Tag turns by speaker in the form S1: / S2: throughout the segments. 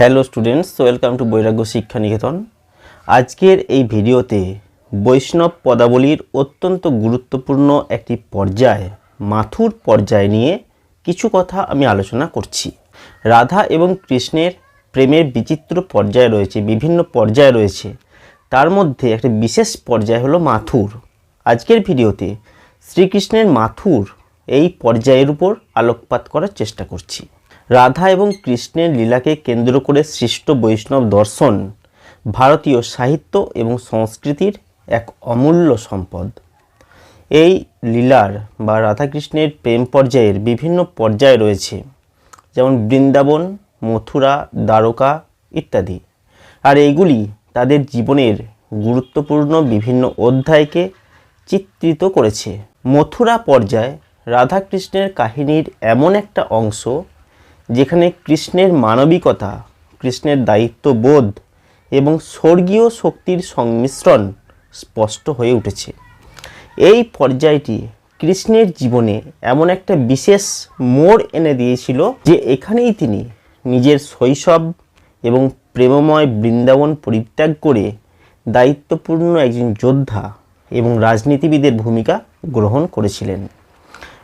S1: Hello students welcome to বৈরাগ্য শিক্ষা নিকেতন আজকের এই ভিডিওতে বৈষ্ণব পদাবলীর অত্যন্ত গুরুত্বপূর্ণ একটি পর্যায়, মাথুর পর্যায় নিয়ে কিছু কথা আমি আলোচনা করছি। রাধা এবং কৃষ্ণের প্রেমের বিচিত্র পর্যায় রয়েছে, বিভিন্ন পর্যায় রয়েছে। তার মধ্যে একটি বিশেষ পর্যায় হলো মাথুর। আজকের ভিডিওতে শ্রীকৃষ্ণের মাথুর এই পর্যায়ের উপর আলোকপাত করার চেষ্টা করছি। রাধা এবং কৃষ্ণের লীলাকে কেন্দ্র করে সৃষ্ট বৈষ্ণব দর্শন ভারতীয় সাহিত্য এবং সংস্কৃতির এক অমূল্য সম্পদ। এই লীলার বা রাধাকৃষ্ণের প্রেম পর্যায়ের বিভিন্ন পর্যায় রয়েছে, যেমন বৃন্দাবন, মথুরা, দ্বারকা ইত্যাদি। আর এইগুলি তাদের জীবনের গুরুত্বপূর্ণ বিভিন্ন অধ্যায়কে চিত্রিত করেছে। মথুরা পর্যায় রাধাকৃষ্ণের কাহিনীর এমন একটা অংশ যেখানে কৃষ্ণের মানবিকতা, কৃষ্ণের দায়িত্ববোধ এবং স্বর্গীয় শক্তির সংমিশ্রণ স্পষ্ট হয়ে উঠেছে। এই পর্যায়টি কৃষ্ণের জীবনে এমন একটা বিশেষ মোড় এনে দিয়েছিল যে এখানেই তিনি নিজের শৈশব এবং প্রেমময় বৃন্দাবন পরিত্যাগ করে দায়িত্বপূর্ণ একজন যোদ্ধা এবং রাজনীতিবিদের ভূমিকা গ্রহণ করেছিলেন।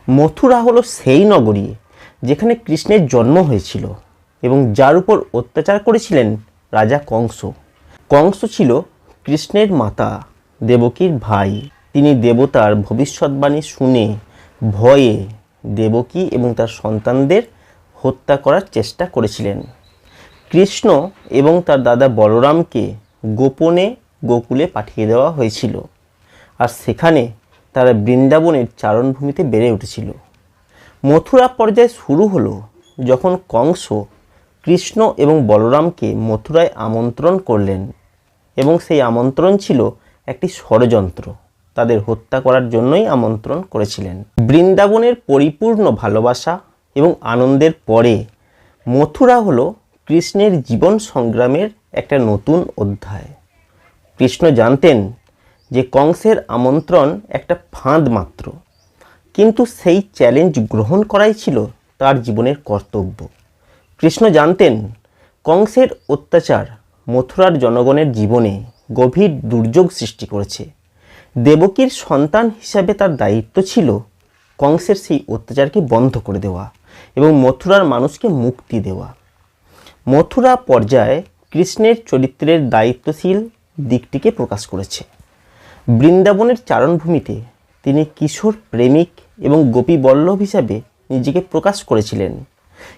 S1: মথুরা হলো সেই নগরী যেখানে কৃষ্ণের জন্ম হয়েছিল এবং যার উপর অত্যাচার করেছিলেন রাজা কংস। কংস ছিল কৃষ্ণের মাতা, দেবকীর ভাই। তিনি দেবতার ভবিষ্যৎবাণী শুনে ভয়ে দেবকী এবং তার সন্তানদের হত্যা করার চেষ্টা করেছিলেন। কৃষ্ণ এবং তার দাদা বলরামকে গোপনে গোকুলে পাঠিয়ে দেওয়া হয়েছিল। আর সেখানে তারা বৃন্দাবনের চারণভূমিতে বেড়ে উঠেছিল। মথুরা পর্যায় শুরু হলো যখন কংস, কৃষ্ণ এবং বলরামকে মথুরায় আমন্ত্রণ করলেন এবং সেই আমন্ত্রণ ছিল একটি ষড়যন্ত্র। তাদের হত্যা করার জন্যই আমন্ত্রণ করেছিলেন। বৃন্দাবনের পরিপূর্ণ ভালোবাসা এবং আনন্দের পরে মথুরা হলো কৃষ্ণের জীবন সংগ্রামের একটা নতুন অধ্যায়। কৃষ্ণ জানতেন যে কংসের আমন্ত্রণ একটা ফাঁদ মাত্র। কিন্তু সেই চ্যালেঞ্জ গ্রহণ করাই ছিল তার জীবনের কর্তব্য। কৃষ্ণ জানতেন, কংসের অত্যাচার মথুরার জনগণের জীবনে গভীর দুর্যোগ সৃষ্টি করেছে। দেবকীর সন্তান হিসাবে তার দায়িত্ব ছিল কংসের সেই অত্যাচারকে বন্ধ করে দেওয়া এবং মথুরার মানুষকে মুক্তি দেওয়া। মথুরা পর্যায়ে কৃষ্ণের চরিত্রের দায়িত্বশীল দিকটিকে প্রকাশ করেছে। বৃন্দাবনের চারণভূমিতে তিনি কিশোর প্রেমিক এবং গোপী বল্লভ হিসাবে নিজেকে প্রকাশ করেছিলেন।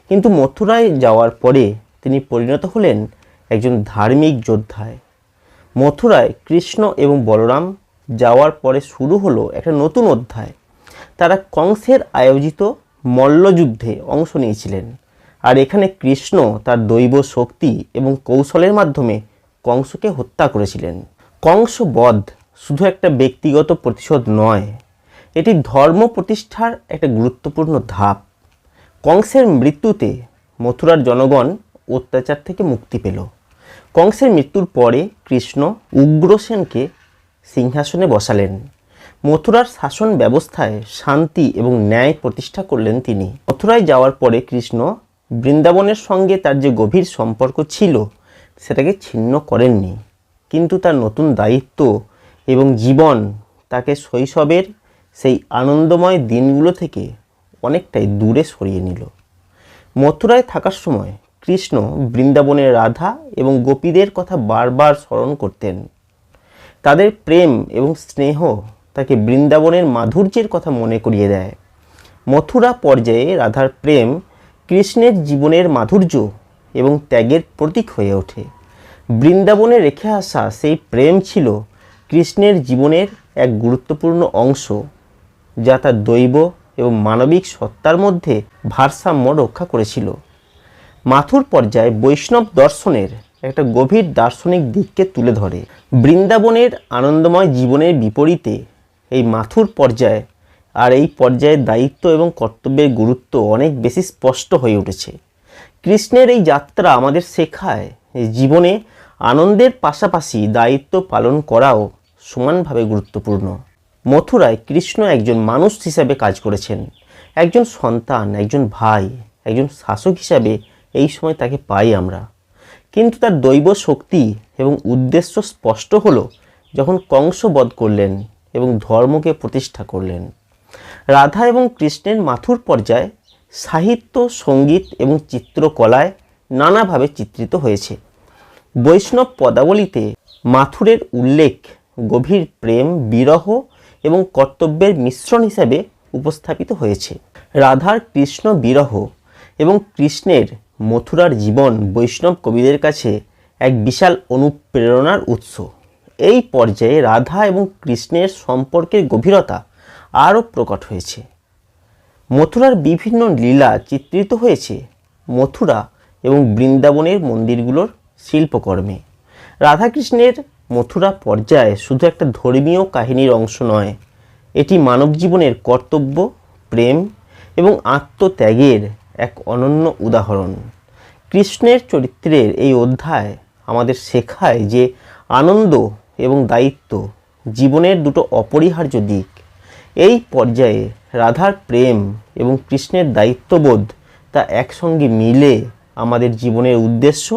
S1: কিন্তু মথুরায় যাওয়ার পরে তিনি পরিণত হলেন একজন ধার্মিক যোদ্ধায়। মথুরায় কৃষ্ণ এবং বলরাম যাওয়ার পরে শুরু হলো একটা নতুন অধ্যায়। তারা কংসের আয়োজিত মল্লযুদ্ধে অংশ নিয়েছিলেন। আর এখানে কৃষ্ণ তার দৈব শক্তি এবং কৌশলের মাধ্যমে কংসকে হত্যা করেছিলেন। কংস বধ শুধু একটা ব্যক্তিগত প্রতিশোধ নয় এটি ধর্ম প্রতিষ্ঠার একটা গুরুত্বপূর্ণ ধাপ। কংসের মৃত্যুতে মথুরার জনগণ অত্যাচার থেকে মুক্তি পেল। কংসের মৃত্যুর পরে কৃষ্ণ উগ্রসেনকে সিংহাসনে বসালেন। মথুরার শাসন ব্যবস্থায় শান্তি এবং ন্যায় প্রতিষ্ঠা করলেন তিনি। মথুরায় যাওয়ার পরে কৃষ্ণ বৃন্দাবনের সঙ্গে তার যে গভীর সম্পর্ক ছিল, সেটাকে ছিন্ন করেননি। কিন্তু তার নতুন দায়িত্ব এবং জীবন তাকে শৈশবের সেই আনন্দময় দিনগুলো থেকে অনেকটাই দূরে সরিয়ে নিল। মথুরায় থাকার সময় কৃষ্ণ বৃন্দাবনের রাধা এবং গোপীদের কথা বারবার স্মরণ করতেন। তাদের প্রেম এবং স্নেহ তাকে বৃন্দাবনের মাধুর্যের কথা মনে করিয়ে দেয়। মথুরা পর্যায়ে রাধার প্রেম কৃষ্ণের জীবনের মাধুর্য এবং ত্যাগের প্রতীক হয়ে ওঠে। বৃন্দাবনে রেখে আসা সেই প্রেম ছিল কৃষ্ণের জীবনের এক গুরুত্বপূর্ণ অংশ। যা তার দৈব এবং মানবিক সত্তার মধ্যে ভারসাম্য রক্ষা করেছিল। মাথুর পর্যায়ে বৈষ্ণব দর্শনের একটা গভীর দার্শনিক দিককে তুলে ধরে। বৃন্দাবনের আনন্দময় জীবনের বিপরীতে এই মাথুর পর্যায়ে আর এই পর্যায়ের দায়িত্ব এবং কর্তব্যের গুরুত্ব অনেক বেশি স্পষ্ট হয়ে উঠেছে। কৃষ্ণের এই যাত্রা আমাদের শেখায় জীবনে আনন্দের পাশাপাশি দায়িত্ব পালন করাও সমানভাবে গুরুত্বপূর্ণ। মথুরায় কৃষ্ণ একজন মানুষ হিসাবে কাজ করেছেন। একজন সন্তান, একজন ভাই, একজন শাসক হিসাবে এই সময় তাকে পাই আমরা। কিন্তু তার দৈব শক্তি এবং উদ্দেশ্য স্পষ্ট হলো যখন কংস বধ করলেন এবং ধর্মকে প্রতিষ্ঠা করলেন। রাধা এবং কৃষ্ণের মাথুর পর্যায়ে সাহিত্য, সংগীত এবং চিত্রকলায় নানাভাবে চিত্রিত হয়েছে। বৈষ্ণব পদাবলিতে মাথুরের উল্লেখ, গভীর প্রেম, বিরহ এবং কর্তব্যের মিশ্রণ হিসাবে উপস্থাপিত হয়েছে। রাধার কৃষ্ণ বিরহ এবং কৃষ্ণের মথুরার জীবন বৈষ্ণব কবিদের কাছে এক বিশাল অনুপ্রেরণার উৎস। এই পর্যায়ে রাধা এবং কৃষ্ণের সম্পর্কের গভীরতা আরও প্রকট হয়েছে। মথুরার বিভিন্ন লীলা চিত্রিত হয়েছে। মথুরা এবং বৃন্দাবনের মন্দিরগুলোর শিল্পকর্মে। রাধাকৃষ্ণের মথুরা পর্যায়ে শুধু একটা ধর্মীয় কাহিনীর অংশ নয়, এটি মানব জীবনের কর্তব্য, প্রেম এবং আত্মত্যাগের এক অনন্য উদাহরণ। কৃষ্ণের চরিত্রের এই অধ্যায় আমাদের শেখায় যে আনন্দ এবং দায়িত্ব জীবনের দুটো অপরিহার্য দিক। এই পর্যায়ে রাধার প্রেম এবং কৃষ্ণের দায়িত্ববোধ তা একসঙ্গে মিলে আমাদের জীবনের উদ্দেশ্য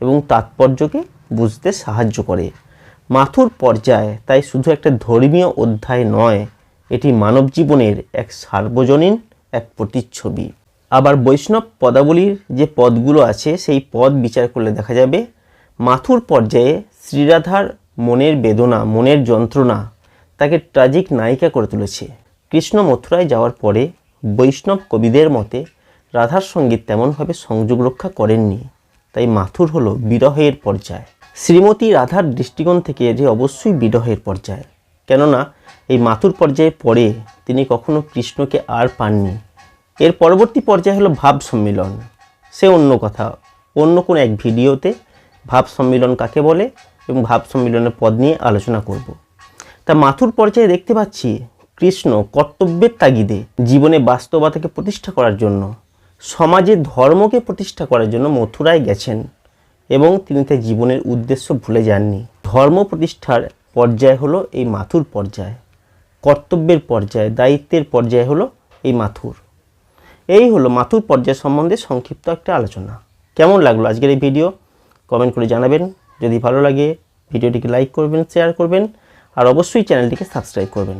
S1: এবং তাৎপর্যকে বুঝতে সাহায্য করে। মাথুর পর্যায়, তাই শুধু একটা ধর্মীয় অধ্যায় নয়, এটি মানব জীবনের এক সার্বজনীন এক প্রতিচ্ছবি। আবার বৈষ্ণব পদাবলীর যে পদগুলো আছে, সেই পদ বিচার করলে দেখা যাবে, মাথুর পর্যায়ে শ্রীরাধার মনের বেদনা, মনের যন্ত্রণা, তাকে ট্রাজিক নায়িকা করে তুলেছে। কৃষ্ণ মথুরায় যাওয়ার পরে বৈষ্ণব কবিদের মতে, রাধার সংগীত তেমনভাবে সংযোগ রক্ষা করেননি, তাই মাথুর হলো বিরহের পর্যায়। শ্রীমতী রাধার দৃষ্টিকোণ থেকে এটি অবশ্যই বিরহের পর্যায়। কেননা, এই মাথুর পর্যায়ে পরে তিনি কখনো কৃষ্ণকে আর পাননি। এর পরবর্তী পর্যায়ে হলো ভাব সম্মিলন। সে অন্য কথা। অন্য কোনো এক ভিডিওতে ভাব সম্মিলন কাকে বলে এবং ভাব সম্মিলনের পদ নিয়ে আলোচনা করব। তা মাথুর পর্যায়ে দেখতে পাচ্ছি, কৃষ্ণ কর্তব্যের তাগিদে জীবনে বাস্তবতাকে প্রতিষ্ঠা করার জন্য, সমাজে ধর্মকে প্রতিষ্ঠা করার জন্য মথুরায় গেছেন। এবং তিনি তার জীবনের উদ্দেশ্য ভুলে যাননি। ধর্ম প্রতিষ্ঠার পর্যায় হলো এই মাথুর পর্যায়। কর্তব্যের পর্যায়, দায়িত্বের পর্যায় হলো এই মাথুর। এই হলো মাথুর পর্যায় সম্বন্ধে সংক্ষিপ্ত একটা আলোচনা। কেমন লাগল আজকের এই ভিডিও? কমেন্ট করে জানাবেন। যদি ভালো লাগে, ভিডিওটিকে লাইক করবেন, শেয়ার করবেন, আর অবশ্যই চ্যানেলটিকে সাবস্ক্রাইব করবেন।